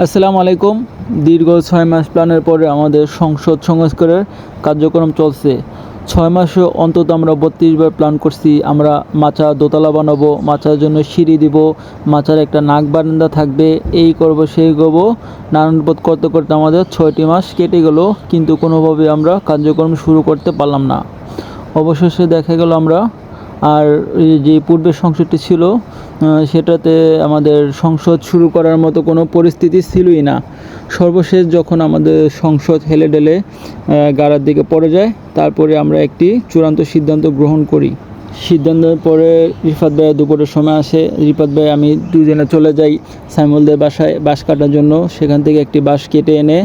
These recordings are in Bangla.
আসসালামু আলাইকুম। দীর্ঘ ছয় মাস প্ল্যানের পরে আমাদের সংসদ সংস্কারের কার্যক্রম চলছে। ছয় মাসে অন্তত আমরা বত্রিশ বার প্ল্যান করছি, আমরা মাচা দোতলা বানাবো, মাচার জন্য সিঁড়ি দিব, মাচার একটা নাক বারান্দা থাকবে, এই করব, সেই করব। নানান পথ করতে করতে আমাদের ছয়টি মাস কেটে গেল, কিন্তু কোনোভাবে আমরা কার্যক্রম শুরু করতে পারলাম না। অবশেষে দেখা গেল আমরা আর যে পূর্বের সংসদটি ছিল সেটাতে আমাদের সংসদ শুরু করার মতো কোনো পরিস্থিতি ছিলই না। সর্বশেষ যখন আমাদের সংসদ হেলে ডেলে গাড়ার দিকে পড়ে যায়, তারপরে আমরা একটি চূড়ান্ত সিদ্ধান্ত গ্রহণ করি। সিদ্ধান্তের পরে রিফাত ভাই দুপুরের সময় আসে। রিফাত ভাই, আমি দুজনে চলে যাই সাইমুলদের বাসায় বাঁশ কাটার জন্য। সেখান থেকে একটি বাঁশ কেটে এনে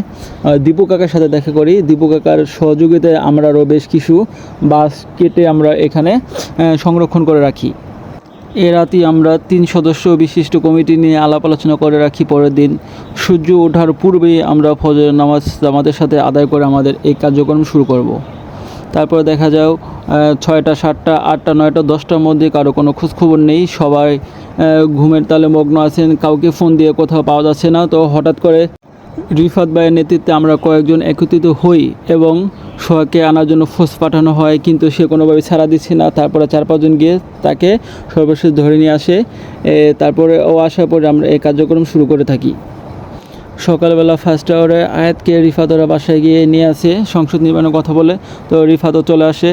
দীপু কাকার সাথে দেখা করি। দীপু কাকার সহযোগিতায় আমরা আরও বেশ কিছু বাঁশ কেটে আমরা এখানে সংরক্ষণ করে রাখি। এ রাতেই আমরা তিন সদস্য বিশিষ্ট কমিটি নিয়ে আলাপ আলোচনা করে রাখি পরের দিন। সূর্য ওঠার পূর্বেই আমরা ফজর নামাজ জামাতের সাথে আদায় করে আমাদের এই কার্যক্রম শুরু করব। তারপরে দেখা যাও ছয়টা, সাতটা, আটটা, নয়টা, দশটার মধ্যে কারও কোনো খোঁজখবর নেই। সবাই ঘুমের তালে মগ্ন আছেন, কাউকে ফোন দিয়ে কোথাও পাওয়া যাচ্ছে না। তো হঠাৎ করে রিফাত ভাইয়ের নেতৃত্বে আমরা কয়েকজন একত্রিত হই এবং সোহাগকে আনার জন্য ফোর্স পাঠানো হয়, কিন্তু সে কোনোভাবে ছাড়া দিচ্ছে না। তারপরে চার, পাঁচজন গিয়ে তাকে সর্বশেষ ধরে নিয়ে আসে। তারপরে ও আসার পরে আমরা এই কার্যক্রম শুরু করে থাকি। সকালবেলা ফার্স্ট আওয়ারে আয়াতকে রিফাতরা বাসায় গিয়ে নিয়ে আসে, সংসদ নির্মাণের কথা বলে। তো রিফাতও চলে আসে।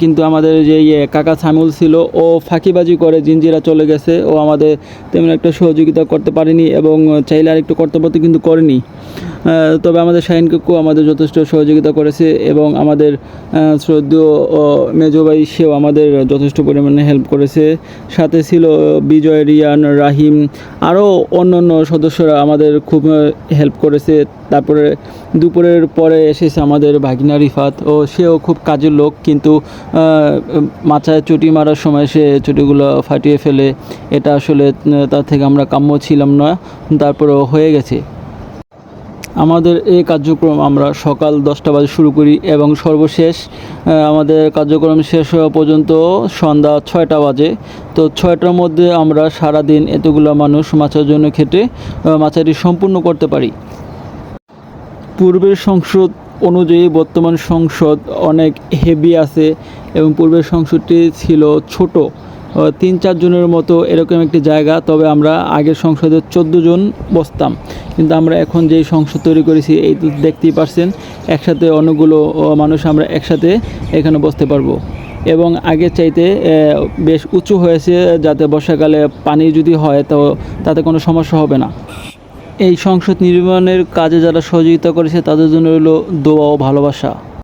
কিন্তু আমাদের যে ইয়ে কাকা সামিল ছিল, ও ফাঁকিবাজি করে জিঞ্জিরা চলে গেছে। ও আমাদের তেমন একটা সহযোগিতা করতে পারেনি এবং চাইলে আরেকটু কর্তব্য কিন্তু করেনি। তবে আমাদের শাহিন কাকু আমাদের যথেষ্ট সহযোগিতা করেছে এবং আমাদের শ্রদ্ধেয়, ও, মেজো সেও আমাদের যথেষ্ট পরিমাণে হেল্প করেছে। সাথে ছিল বিজয়, রিয়ান, রাহিম, আরও অন্য অন্য সদস্যরা আমাদের খুব হেল্প করেছে। তারপরে দুপুরের পরে এসেছে আমাদের ভাগিনা রিফাত। ও, সেও খুব কাজের লোক কিন্তু মাথায় চুটি মারার সময় সে চুটিগুলো ফাটিয়ে ফেলে। এটা আসলে তার থেকে আমরা কাম্য ছিলাম না। তারপরেও হয়ে গেছে। আমাদের এই কার্যক্রম আমরা সকাল দশটা বাজে শুরু করি এবং সর্বশেষ আমাদের কার্যক্রম শেষ হওয়া পর্যন্ত সন্ধ্যা ছয়টা বাজে। তো ছয়টার মধ্যে আমরা সারা দিন এতগুলো মানুষ মাছের জন্য খেটে মাছাটি সম্পূর্ণ করতে পারি। পূর্বের সংসদ অনুযায়ী বর্তমান সংসদ অনেক হেভি আছে এবং পূর্বের সংসদটি ছিল ছোট। তিন চারজনের মতো এরকম একটি জায়গা, তবে আমরা আগের সংসদে চোদ্দ জন বসতাম। কিন্তু আমরা এখন যেই সংসদ তৈরি করেছি, এই দেখতেই পারছেন, একসাথে অনেকগুলো মানুষ আমরা একসাথে এখানে বসতে পারব। এবং আগের চাইতে বেশ উঁচু হয়েছে, যাতে বর্ষাকালে পানি যদি হয়, তো তাতে কোনো সমস্যা হবে না। এই সংসদ নির্মাণের কাজে যারা সহযোগিতা করেছে, তাদের জন্য হলো দোয়া ও ভালোবাসা।